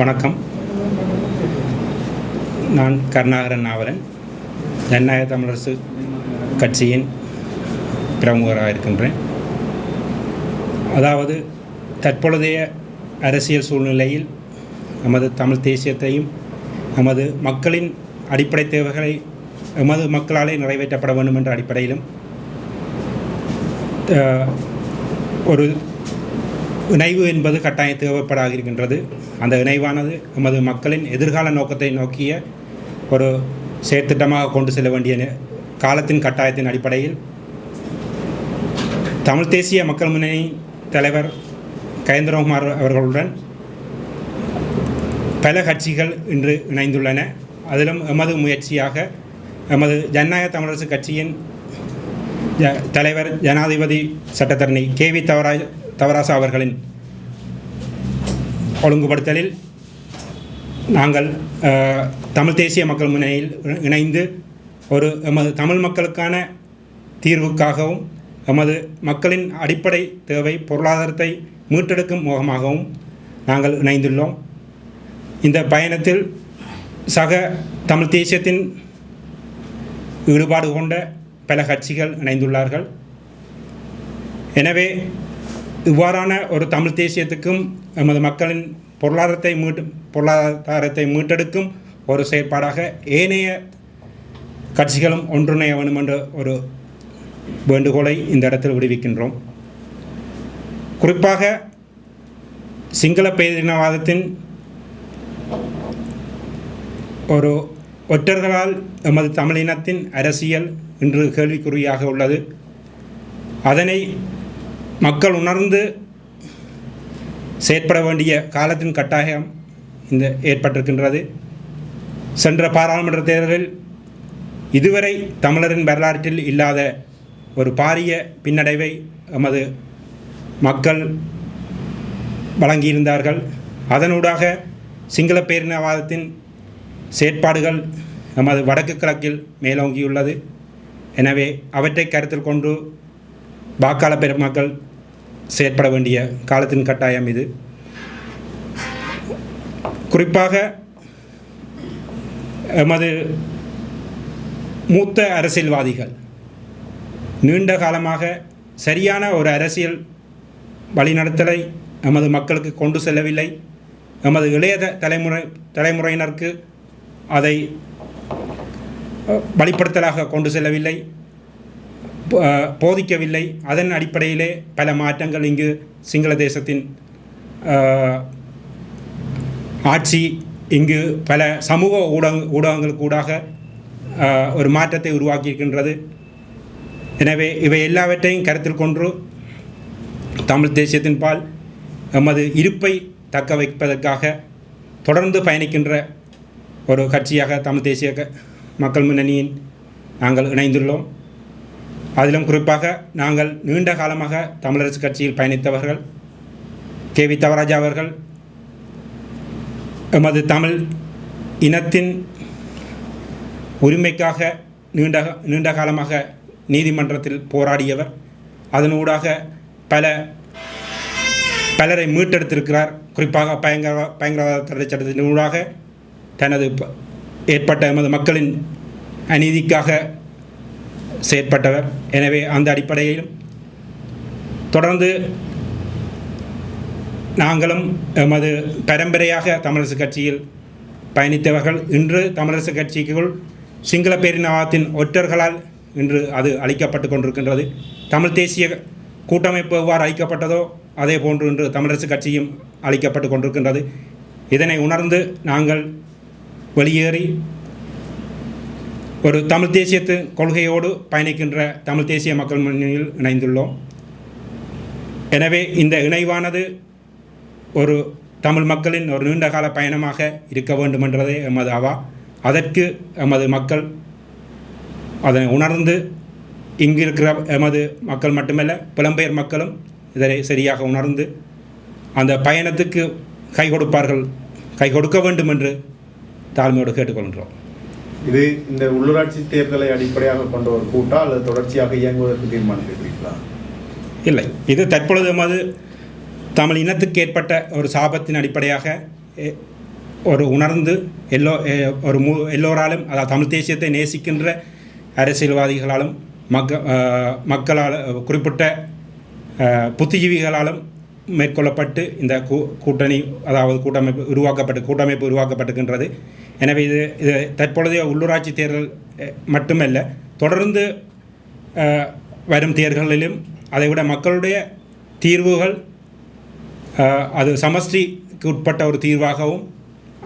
வணக்கம். நான் கருணாகரன் நாவலன். ஜனநாயக தமிழரசு கட்சியின் பிரமுகராக இருக்கின்றேன். அதாவது தற்பொழுதைய அரசியல் சூழ்நிலையில் நமது தமிழ் தேசியத்தையும் நமது மக்களின் அடிப்படை தேவைகளை எமது மக்களாலே நிறைவேற்றப்பட வேண்டும் என்ற அடிப்படையிலும் ஒரு இணைவு என்பது கட்டாயம் தேவைப்படாக இருக்கின்றது அந்த இணைவானது நமது மக்களின் எதிர்கால நோக்கத்தை நோக்கிய ஒரு செயற்திட்டமாக கொண்டு செல்ல வேண்டிய காலத்தின் கட்டாயத்தின் அடிப்படையில் தமிழ் தேசிய மக்கள் முன்னணி தலைவர் கயந்திரகுமார் அவர்களுடன் பல கட்சிகள் இன்று இணைந்துள்ளன. அதிலும் எமது முயற்சியாக எமது ஜனநாயக தமிழரசு கட்சியின் தலைவர் ஜனாதிபதி சட்டத்தரணி கே வி தவராஜ் தவராசா அவர்களின் ஒழுங்குபடுத்தலில் நாங்கள் தமிழ் தேசிய மக்கள் முன்னணியில் இணைந்து ஒரு எமது தமிழ் மக்களுக்கான தீர்வுக்காகவும் எமது மக்களின் அடிப்படை தேவை பொருளாதாரத்தை மீட்டெடுக்கும் முகமாகவும் நாங்கள் இணைந்துள்ளோம். இந்த பயணத்தில் சக தமிழ் தேசியத்தின் ஈடுபாடு கொண்ட பல கட்சிகள் இணைந்துள்ளார்கள். எனவே இவ்வாறான ஒரு தமிழ் தேசியத்துக்கும் எமது மக்களின் பொருளாதாரத்தை மீட்டு பொருளாதாரத்தை மீட்டெடுக்கும் ஒரு செயற்பாடாக ஏனைய கட்சிகளும் ஒன்றிணைய வேண்டும் என்ற ஒரு வேண்டுகோளை இந்த இடத்தில் விடுவிக்கின்றோம். குறிப்பாக சிங்கள பேரினவாதத்தின் ஒரு ஒற்றர்களால் எமது தமிழினத்தின் அரசியல் இன்று கேள்விக்குறியாக உள்ளது. அதனை மக்கள் உணர்ந்து செயற்பட வேண்டிய காலத்தின் கட்டாயம் இந்த ஏற்பட்டிருக்கின்றது. சென்ற பாராளுமன்ற தேர்தலில் இதுவரை தமிழரின் வரலாற்றில் இல்லாத ஒரு பாரிய பின்னடைவை எமது மக்கள் வழங்கியிருந்தார்கள். அதனூடாக சிங்கள பேரினவாதத்தின் செயற்பாடுகள் நமது வடக்கு கிழக்கில் மேலோங்கியுள்ளது. எனவே அவற்றை கருத்தில் கொண்டு வாக்காளர் பெருமக்கள் செயற்பட வேண்டிய காலத்தின் கட்டாயம் இது. குறிப்பாக எமது மூத்த அரசியல்வாதிகள் நீண்ட காலமாக சரியான ஒரு அரசியல் வழிநடத்தலை எமது மக்களுக்கு கொண்டு செல்லவில்லை. எமது இளைய தலைமுறை தலைமுறையினருக்கு அதை வழிப்படுத்தலாக கொண்டு செல்லவில்லை. போதிக்கவில்லை. அதன் அடிப்படையிலே பல மாற்றங்கள் இங்கு சிங்கள தேசத்தின் ஆட்சி இங்கு பல சமூக ஊடக ஊடகங்களுக்கு ஊடாக ஒரு மாற்றத்தை உருவாக்கியிருக்கின்றது. எனவே இவை எல்லாவற்றையும் கருத்தில் கொண்டு தமிழ் தேசியத்தின் பால் எமது இருப்பை தக்க வைப்பதற்காக தொடர்ந்து பயணிக்கின்ற ஒரு கட்சியாக தமிழ் தேசிய க- மக்கள் முன்னணியின் நாங்கள் இணைந்துள்ளோம். அதிலும் குறிப்பாக நாங்கள் நீண்ட காலமாக தமிழரசு கட்சியில் பயணித்தவர்கள் கே வி தவராஜா அவர்கள் எமது தமிழ் இனத்தின் உரிமைக்காக நீண்ட நீண்ட காலமாக நீதிமன்றத்தில் போராடியவர். அதனூடாக பல பலரை மீட்டெடுத்திருக்கிறார். குறிப்பாக பயங்கர பயங்கரவாத தடை சட்டத்தினூடாக தனது ப- ஏற்பட்ட எமது மக்களின் அநீதிக்காக செயற்பட்டவர். எனவே அந்த அடிப்படையிலும் தொடர்ந்து நாங்களும் எமது பரம்பரையாக தமிழரசு கட்சியில் பயணித்தவர்கள் இன்று தமிழரசு கட்சிக்குள் சிங்கள பேரினவாதத்தின் ஒற்றர்களால் இன்று அது அளிக்கப்பட்டு கொண்டிருக்கின்றது. தமிழ் தேசிய கூட்டமைப்பு எவ்வாறு அளிக்கப்பட்டதோ அதே போன்று இன்று தமிழரசு கட்சியும் அளிக்கப்பட்டு கொண்டிருக்கின்றது. இதனை உணர்ந்து நாங்கள் வெளியேறி ஒரு தமிழ் தேசியத்து கொள்கையோடு பயணிக்கின்ற தமிழ் தேசிய மக்கள் முன்னணியில் இணைந்துள்ளோம். எனவே இந்த இணைவானது ஒரு தமிழ் மக்களின் ஒரு நீண்டகால பயணமாக இருக்க வேண்டும் என்றதே எமது அவா அதற்கு எமது மக்கள் அதனை உணர்ந்து இங்கு இருக்கிற எமது மக்கள் மட்டுமல்ல புலம்பெயர் மக்களும் இதனை சரியாக உணர்ந்து அந்த பயணத்துக்கு கை கொடுப்பார்கள் கை கொடுக்க வேண்டும் என்று தாழ்மையோடு கேட்டுக்கொள்கிறோம் இது இந்த உள்ளூராட்சி தேர்தலை அடிப்படையாக கொண்ட ஒரு கூட்டா அல்லது தொடர்ச்சியாக இயங்குவதற்கு தீர்மானித்திருக்கிறீர்களா இல்லை. இது தற்பொழுது எமது தமிழ் இனத்துக்கு ஏற்பட்ட ஒரு சாபத்தின் அடிப்படையாக ஒரு உணர்ந்து எல்லோ ஒரு மு எல்லோராலும் அதாவது தமிழ் தேசியத்தை நேசிக்கின்ற அரசியல்வாதிகளாலும் மக்க மக்களால் குறிப்பிட்ட புத்திஜீவிகளாலும் மேற்கொள்ளப்பட்டு இந்த கூ கூட்டணி அதாவது கூட்டமைப்பு உருவாக்கப்பட்டு கூட்டமைப்பு உருவாக்கப்பட்டிருக்கின்றது. எனவே இது இது தற்பொழுதைய உள்ளூராட்சி தேர்தல் மட்டுமல்ல தொடர்ந்து வரும் தேர்தல்களிலும் அதைவிட மக்களுடைய தீர்வுகள் அது சமஷ்டிக்கு உட்பட்ட ஒரு தீர்வாகவும்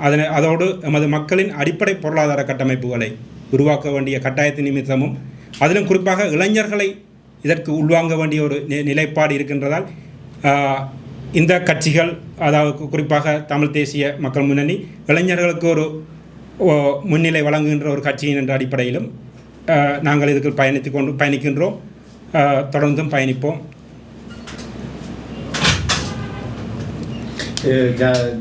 அதனை அதோடு எமது மக்களின் அடிப்படை பொருளாதார கட்டமைப்புகளை உருவாக்க வேண்டிய கட்டாயத்தின் நிமித்தமும் அதிலும் குறிப்பாக இளைஞர்களை இதற்கு உள்வாங்க வேண்டிய ஒரு நிலைப்பாடு இருக்கின்றதால் இந்த கட்சிகள் அதாவது குறிப்பாக தமிழ் தேசிய மக்கள் முன்னணி இளைஞர்களுக்கு ஒரு முன்னிலை வழங்குகின்ற ஒரு கட்சியின் என்ற அடிப்படையிலும் நாங்கள் இதுக்கு பயணித்து கொண்டு பயணிக்கின்றோம். தொடர்ந்தும் பயணிப்போம்.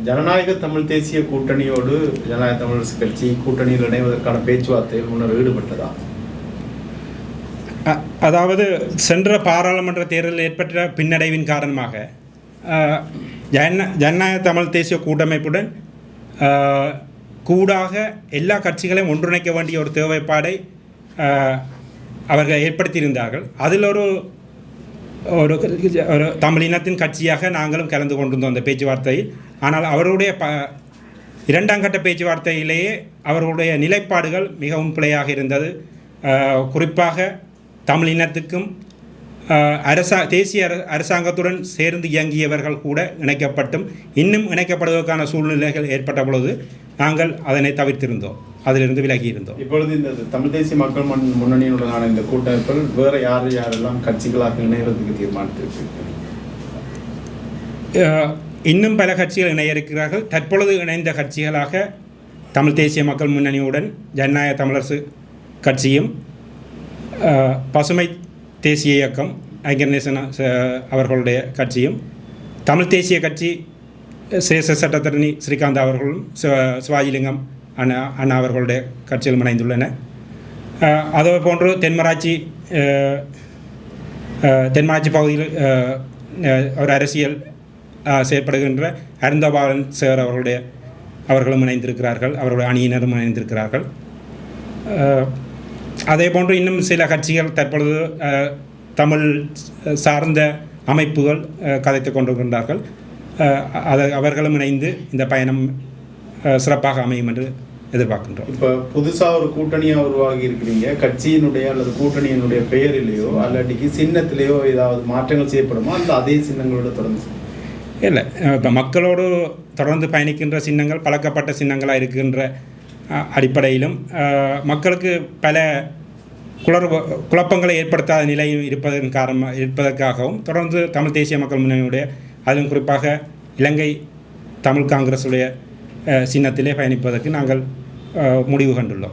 ஜனநாயக தமிழ் தேசிய கூட்டணியோடு ஜனநாயக தமிழரசு கட்சி கூட்டணியில் இணைவதற்கான பேச்சுவார்த்தையில் முன்னர் ஈடுபட்டதா? அதாவது சென்ற பாராளுமன்ற தேர்தலில் ஏற்பட்ட பின்னடைவின் காரணமாக ஜன ஜனநாயக தமிழ் தேசிய கூட்டமைப்புடன் கூடாக எல்லா கட்சிகளையும் ஒன்றிணைக்க வேண்டிய ஒரு தேவைப்பாடை அவர்கள் ஏற்படுத்தியிருந்தார்கள். அதில் ஒரு ஒரு ஒரு தமிழ் இனத்தின் கட்சியாக நாங்களும் கலந்து கொண்டிருந்தோம் அந்த பேச்சுவார்த்தையில். ஆனால் அவருடைய ப இரண்டாம் கட்ட பேச்சுவார்த்தையிலேயே அவர்களுடைய நிலைப்பாடுகள் மிகவும் பிழையாக இருந்தது. குறிப்பாக தமிழ் இனத்துக்கும் அரசா தேசிய அர- அரசாங்கத்துடன் சேர்ந்து இயங்கியவர்கள் கூட இணைக்கப்பட்டும் இன்னும் இணைக்கப்படுவதற்கான சூழ்நிலைகள் ஏற்பட்ட பொழுது நாங்கள் அதனை தவிர்த்திருந்தோம். அதிலிருந்து விலகி இருந்தோம். இப்பொழுது இந்த தமிழ் தேசிய மக்கள் முன் முன்னணியுடனான இந்த கூட்டமைப்பில் வேற யார் யாரெல்லாம் கட்சிகளாக இணைகிறதுக்கு தீர்மானித்திருக்கு? இன்னும் பல கட்சிகள் இணைய இருக்கிறார்கள் தற்பொழுது இணைந்த கட்சிகளாக தமிழ் தேசிய மக்கள் முன்னணியுடன் ஜனநாயக தமிழரசு கட்சியும் பசுமை தேசிய இயக்கம் ஐக்கிய நேசன் அவர்களுடைய கட்சியும் தமிழ் தேசிய கட்சி சேச சட்டத்தரணி ஸ்ரீகாந்த் அவர்களும் சிவாஜிலிங்கம் அண்ணா அண்ணா அவர்களுடைய கட்சிகளும் இணைந்துள்ளன. அதே போன்று தென்மராட்சி தென்மராட்சி பகுதியில் அவர் ஒரு அரசியல் செயற்படுகின்ற அருந்தபாலன் சேர் அவர்களுடைய அவர்களும் இணைந்திருக்கிறார்கள் அவருடைய அணியினரும் இணைந்திருக்கிறார்கள். அதே போன்று இன்னும் சில கட்சிகள் தற்பொழுது தமிழ் சார்ந்த அமைப்புகள் அஹ், கதைத்துக் கொண்டிருக்கின்றார்கள். அதை அவர்களும் இணைந்து இந்த பயணம் சிறப்பாக அமையும் என்று எதிர்பார்க்கின்றோம். இப்போ புதுசா ஒரு கூட்டணியா உருவாகி இருக்கிறீங்க. கட்சியினுடைய அல்லது கூட்டணியினுடைய பெயரிலேயோ அல்லாட்டிக்கு சின்னத்திலேயோ ஏதாவது மாற்றங்கள் செய்யப்படுமா? அந்த அதே சின்னங்களோட தொடர்ந்து இல்லை இப்போ மக்களோடு தொடர்ந்து பயணிக்கின்ற சின்னங்கள் பழக்கப்பட்ட சின்னங்களாக இருக்கின்ற அடிப்படையிலும் மக்களுக்கு பல குளறு குழப்பங்களை ஏற்படுத்தாத நிலை இருப்பதன் காரணமாக இருப்பதற்காகவும் தொடர்ந்து தமிழ் தேசிய மக்கள் முன்னணியுடைய அதிலும் குறிப்பாக இலங்கை தமிழ் காங்கிரஸுடைய சின்னத்திலே பயணிப்பதற்கு நாங்கள் முடிவு கண்டுள்ளோம்.